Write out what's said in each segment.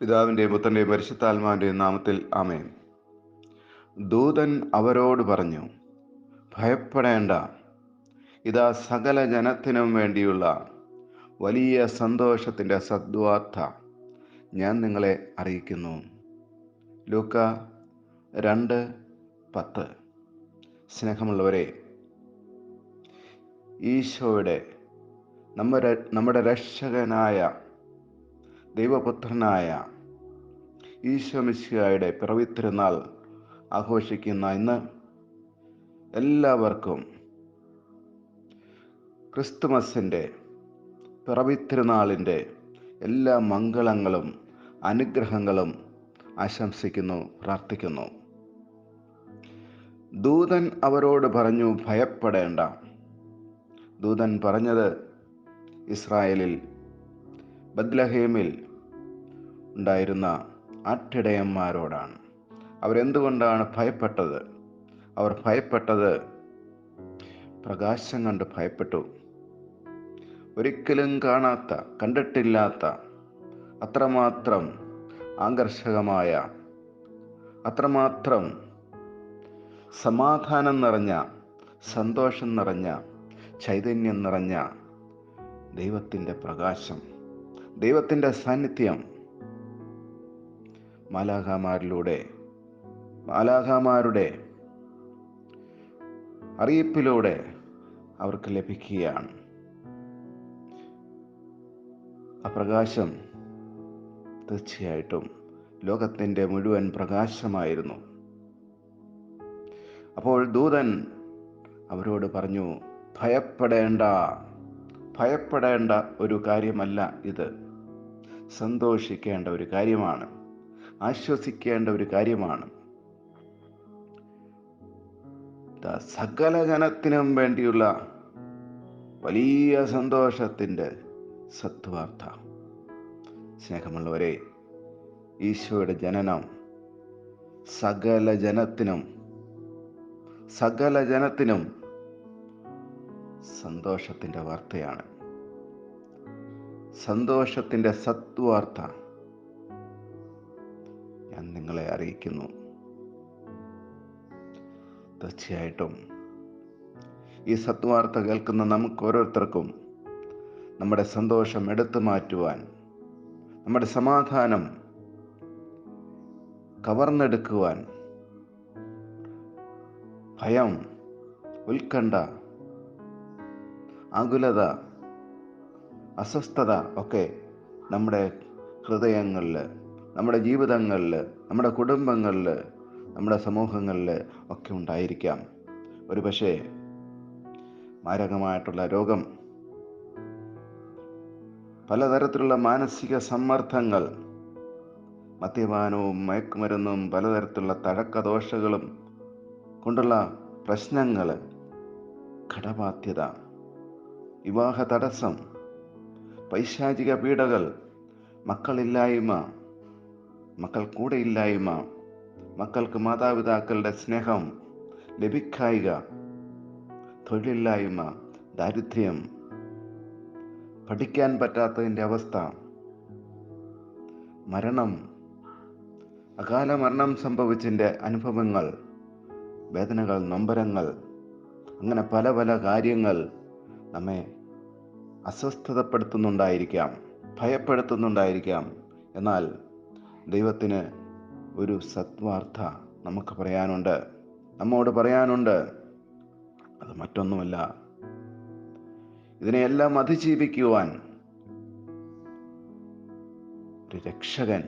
പിതാവിന്റെയും പുത്രന്റെയും പരിശുദ്ധാത്മാവിന്റെയും നാമത്തിൽ ആമേൻ. ദൂതൻ അവരോട് പറഞ്ഞു ഭയപ്പെടേണ്ട. ഇതാ സകല ജനത്തിനും വേണ്ടിയുള്ള വലിയ സന്തോഷത്തിന്റെ സദ്വാർത്ത ഞാൻ നിങ്ങളെ അറിയിക്കുന്നു. ലൂക്ക രണ്ട് പത്ത്. സ്നേഹമുള്ളവരെ ഈശോയുടെ നമ്മുടെ നമ്മുടെ രക്ഷകനായ ദൈവപുത്രനായ ഈശോമിശിഹായുടെ പിറവിത്തിരുന്നാൾ ആഘോഷിക്കുന്ന ഇന്ന് എല്ലാവർക്കും ക്രിസ്തുമസിന്റെ പിറവിത്തിരുന്നാളിന്റെ എല്ലാ മംഗളങ്ങളും അനുഗ്രഹങ്ങളും ആശംസിക്കുന്നു പ്രാർത്ഥിക്കുന്നു. ദൂതൻ അവരോട് പറഞ്ഞു ഭയപ്പെടേണ്ട. ദൂതൻ പറഞ്ഞത് ഇസ്രായേലിൽ ബദ്ലഹേമിൽ ഉണ്ടായിരുന്ന ആട്ടിടയന്മാരോടാണ് അവരെന്തുകൊണ്ടാണ് ഭയപ്പെട്ടത്? അവർ ഭയപ്പെട്ടത് പ്രകാശം കണ്ട് ഭയപ്പെട്ടു. ഒരിക്കലും കാണാത്ത കണ്ടിട്ടില്ലാത്ത അത്രമാത്രം ആകർഷകമായ അത്രമാത്രം സമാധാനം നിറഞ്ഞ സന്തോഷം നിറഞ്ഞ ചൈതന്യം നിറഞ്ഞ ദൈവത്തിന്റെ പ്രകാശം ദൈവത്തിന്റെ സാന്നിധ്യം മാലാഖാമാരിലൂടെ മാലാഖാമാരുടെ അറിയിപ്പിലൂടെ അവർക്ക് ലഭിക്കുകയാണ്. ആ പ്രകാശം തീർച്ചയായിട്ടും ലോകത്തിന്റെ മുഴുവൻ പ്രകാശമായിരുന്നു. അപ്പോൾ ദൂതൻ അവരോട് പറഞ്ഞു ഭയപ്പെടേണ്ട ഭയപ്പെടേണ്ട ഒരു കാര്യമല്ല ഇത്. സന്തോഷിക്കേണ്ട ഒരു കാര്യമാണ്. ആശ്വസിക്കേണ്ട ഒരു കാര്യമാണ്. സകല ജനത്തിനും വേണ്ടിയുള്ള വലിയ സന്തോഷത്തിന്റെ സത്വാർത്ഥ സ്നേഹമുള്ളവരെ ഈശോയുടെ ജനനം സകല ജനത്തിനും സകല ജനത്തിനും സന്തോഷത്തിന്റെ വാർത്തയാണ്. സന്തോഷത്തിന്റെ സത്വാർത്ത. ഞാൻ നിങ്ങളെ അറിയിക്കുന്നു. തീർച്ചയായിട്ടും ഈ സത്വാർത്ത കേൾക്കുന്ന നമുക്ക് ഓരോരുത്തർക്കും നമ്മുടെ സന്തോഷം എടുത്തു മാറ്റുവാൻ നമ്മുടെ സമാധാനം കവർന്നെടുക്കുവാൻ ഭയം ഉത്കണ്ഠ ആകുലത അസ്വസ്ഥത ഒക്കെ നമ്മുടെ ഹൃദയങ്ങളിൽ നമ്മുടെ ജീവിതങ്ങളിൽ നമ്മുടെ കുടുംബങ്ങളിൽ നമ്മുടെ സമൂഹങ്ങളിൽ ഒക്കെ ഉണ്ടായിരിക്കാം. ഒരു പക്ഷേ മാരകമായിട്ടുള്ള രോഗം പലതരത്തിലുള്ള മാനസിക സമ്മർദ്ദങ്ങൾ മദ്യപാനവും മയക്കുമരുന്നും പലതരത്തിലുള്ള തഴക്കദോഷങ്ങളും കൊണ്ടുള്ള പ്രശ്നങ്ങൾ കടബാധ്യത വിവാഹ തടസ്സം പൈശാചിക പീഡകൾ മക്കളില്ലായ്മ മക്കൾ കൂടെ ഇല്ലായ്മ മക്കൾക്ക് മാതാപിതാക്കളുടെ സ്നേഹം ലഭിക്കായിക തൊഴിലില്ലായ്മ ദാരിദ്ര്യം പഠിക്കാൻ പറ്റാത്തതിന്റെ അവസ്ഥ മരണം അകാല മരണം സംഭവിച്ചതിന്റെ അനുഭവങ്ങൾ വേദനകൾ നൊമ്പരങ്ങൾ അങ്ങനെ പല പല കാര്യങ്ങൾ നമ്മെ അസ്വസ്ഥതപ്പെടുത്തുന്നുണ്ടായിരിക്കാം ഭയപ്പെടുത്തുന്നുണ്ടായിരിക്കാം. എന്നാൽ ദൈവത്തിന് ഒരു സത്വാർത്ഥ നമുക്ക് പറയാനുണ്ട്. നമ്മോട് പറയാനുണ്ട് അത് മറ്റൊന്നുമല്ല. ഇതിനെയെല്ലാം അതിജീവിക്കുവാൻ ഒരു രക്ഷകൻ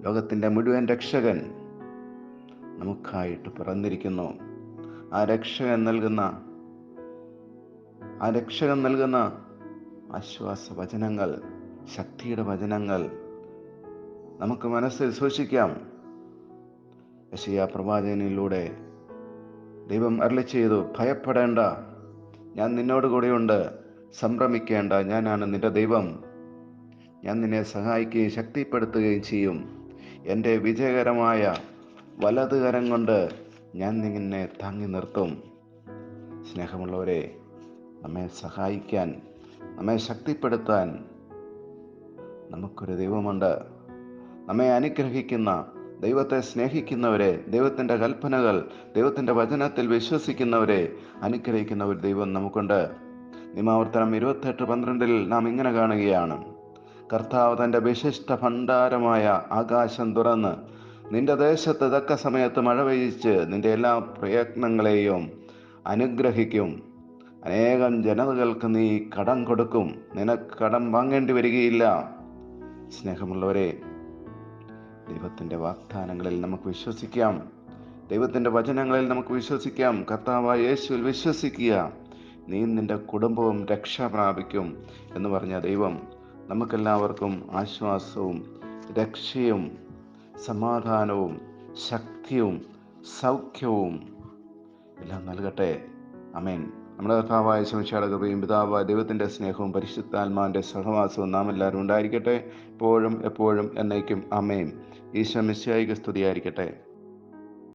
ലോകത്തിന്റെ മുഴുവൻ രക്ഷകൻ നമുക്കായിട്ട് പിറന്നിരിക്കുന്നു. ആ രക്ഷകൻ നൽകുന്ന ആ രക്ഷകൻ നൽകുന്ന ആശ്വാസ വചനങ്ങൾ ശക്തിയുടെ വചനങ്ങൾ നമുക്ക് മനസ്സിൽ സൂക്ഷിക്കാം. യശയ പ്രവാചകനിലൂടെ ദൈവം അരളി ചെയ്തു ഭയപ്പെടേണ്ട ഞാൻ നിന്നോട് കൂടെയുണ്ട് സംഭ്രമിക്കേണ്ട ഞാനാണ് നിന്റെ ദൈവം. ഞാൻ നിന്നെ സഹായിക്കുകയും ശക്തിപ്പെടുത്തുകയും ചെയ്യും. എന്റെ വിജയകരമായ വലത് കരം കൊണ്ട് ഞാൻ നിന്നെ താങ്ങി നിർത്തും. സ്നേഹമുള്ളവരെ നമ്മെ സഹായിക്കാൻ നമ്മെ ശക്തിപ്പെടുത്താൻ നമുക്കൊരു ദൈവമുണ്ട്. നമ്മെ അനുഗ്രഹിക്കുന്ന ദൈവത്തെ സ്നേഹിക്കുന്നവരെ ദൈവത്തിന്റെ കൽപ്പനകൾ ദൈവത്തിന്റെ വചനത്തിൽ വിശ്വസിക്കുന്നവരെ അനുഗ്രഹിക്കുന്ന ഒരു ദൈവം നമുക്കുണ്ട്. നിമാവർത്തനം ഇരുപത്തെട്ട് പന്ത്രണ്ടിൽ നാം ഇങ്ങനെ കാണുകയാണ്. കർത്താവ് തന്റെ വിശിഷ്ട ഭണ്ഡാരമായ ആകാശം തുറന്ന് നിന്റെ ദേശത്ത് തക്ക സമയത്ത് മഴ പെയ്യിച്ച് നിന്റെ എല്ലാ പ്രയത്നങ്ങളെയും അനുഗ്രഹിക്കും. അനേകം ജനതകൾക്ക് നീ കടം കൊടുക്കും. നിനക്ക് കടം വാങ്ങേണ്ടി വരികയില്ല. സ്നേഹമുള്ളവരെ ദൈവത്തിന്റെ വാഗ്ദാനങ്ങളിൽ നമുക്ക് വിശ്വസിക്കാം. ദൈവത്തിന്റെ വചനങ്ങളിൽ നമുക്ക് വിശ്വസിക്കാം. കർത്താവായ യേശുവിൽ വിശ്വസിക്കുക. നീ നിന്റെ കുടുംബവും രക്ഷ പ്രാപിക്കും എന്ന് പറഞ്ഞ ദൈവം നമുക്കെല്ലാവർക്കും ആശ്വാസവും രക്ഷയും സമാധാനവും ശക്തിയും സൗഖ്യവും എല്ലാം നൽകട്ടെ. അമേൻ നമ്മുടെ കർത്താവായ ശംശാട കൃപയും പിതാവ് ദൈവത്തിന്റെ സ്നേഹവും പരിശുദ്ധാത്മാവിന്റെ സഹവാസവും നാം എല്ലാവരും ഉണ്ടായിരിക്കട്ടെ. എപ്പോഴും എപ്പോഴും എന്നേക്കും. അമ്മയും ഈശോ മിശിയായിക്ക് സ്തുതിയായിരിക്കട്ടെ.